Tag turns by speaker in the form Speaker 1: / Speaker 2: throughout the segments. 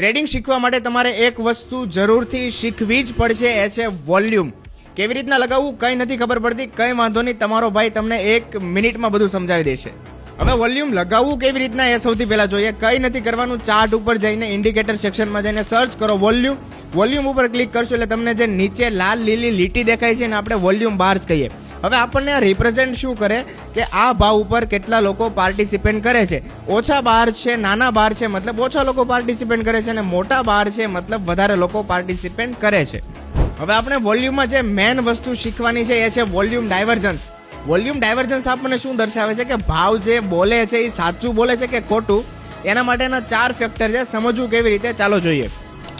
Speaker 1: Trading શીખવા માટે તમારે એક વસ્તુ જરૂરથી શીખવી જ પડશે, એ છે વોલ્યુમ. કેવી રીતના લગાવવું, કંઈ નથી ખબર પડતી, કંઈ વાંધો નહીં, તમારો ભાઈ તમને એક મિનિટમાં બધું સમજાવી દેશે. હવે વોલ્યુમ લગાવવું કેવી રીતના, એ સૌથી પહેલાં જોઈએ. કંઈ નથી કરવાનું, ચાર્ટ ઉપર જઈને, ઇન્ડિકેટર સેક્શનમાં જઈને સર્ચ કરો વોલ્યુમ. વોલ્યુમ ઉપર ક્લિક કરશો એટલે તમને જે નીચે લાલ, લીલી લીટી દેખાય છે ને, આપણે વોલ્યુમ બાર્સ કહીએ. હવે આપણને આ રિપ્રેઝેન્ટ શું કરે? કે આ ભાવ ઉપર કેટલા લોકો પાર્ટિસિપેટ કરે છે. ઓછા બાર છે, નાના બાર છે, મતલબ ઓછા લોકો પાર્ટિસિપેટ કરે છે અને મોટા બાર છે, મતલબ વધારે લોકો પાર્ટિસિપેટ કરે છે. હવે આપણે વોલ્યુમમાં જે મેન વસ્તુ શીખવાની છે એ છે વોલ્યુમ ડાયવર્જન્સ વોલ્યુમ ડાયવર્જન્સ આપણને શું દર્શાવે છે? કે ભાવ જે બોલે છે એ સાચું બોલે છે કે ખોટું? એના માટેના ચાર ફેક્ટર છે. સમજવું કેવી રીતે? ચાલો જોઈએ.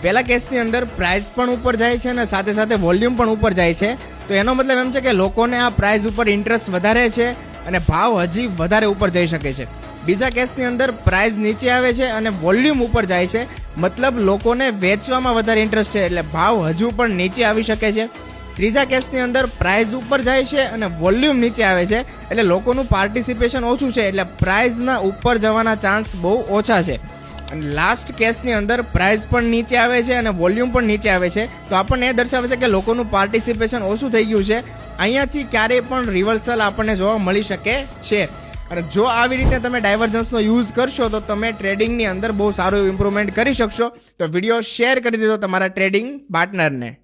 Speaker 1: પહેલા કેસની અંદર પ્રાઇસ પણ ઉપર જાય છે અને સાથે સાથે વોલ્યુમ પણ ઉપર જાય છે. તો એનો મતલબ એમ છે કે લોકોને આ પ્રાઇસ ઉપર ઇન્ટરેસ્ટ વધારે છે અને ભાવ હજી વધારે ઉપર જઈ શકે છે. બીજા કેસની અંદર પ્રાઇસ નીચે આવે છે અને વોલ્યુમ ઉપર જાય છે. મતલબ લોકોને વેચવામાં વધારે ઇન્ટરેસ્ટ છે એટલે ભાવ હજુ પણ નીચે આવી શકે છે. ત્રીજા કેસની અંદર પ્રાઇઝ ઉપર જાય છે અને વોલ્યુમ નીચે આવે છે એટલે લોકોનું પાર્ટિસિપેશન ઓછું છે એટલે પ્રાઇઝના ઉપર જવાના ચાન્સ બહુ ઓછા છે. અને લાસ્ટ કેસની અંદર પ્રાઇઝ પણ નીચે આવે છે અને વોલ્યુમ પણ નીચે આવે છે. તો આપણને એ દર્શાવે છે કે લોકોનું પાર્ટિસિપેશન ઓછું થઈ ગયું છે. અહીંયાથી ક્યારેય પણ રિવર્સલ આપણને જોવા મળી શકે છે. અને જો આવી રીતે તમે ડાયવર્જન્સનો યુઝ કરશો, તો તમે ટ્રેડિંગની અંદર બહુ સારું ઇમ્પ્રુવમેન્ટ કરી શકશો. તો વીડિયો શેર કરી દેજો તમારા ટ્રેડિંગ પાર્ટનરને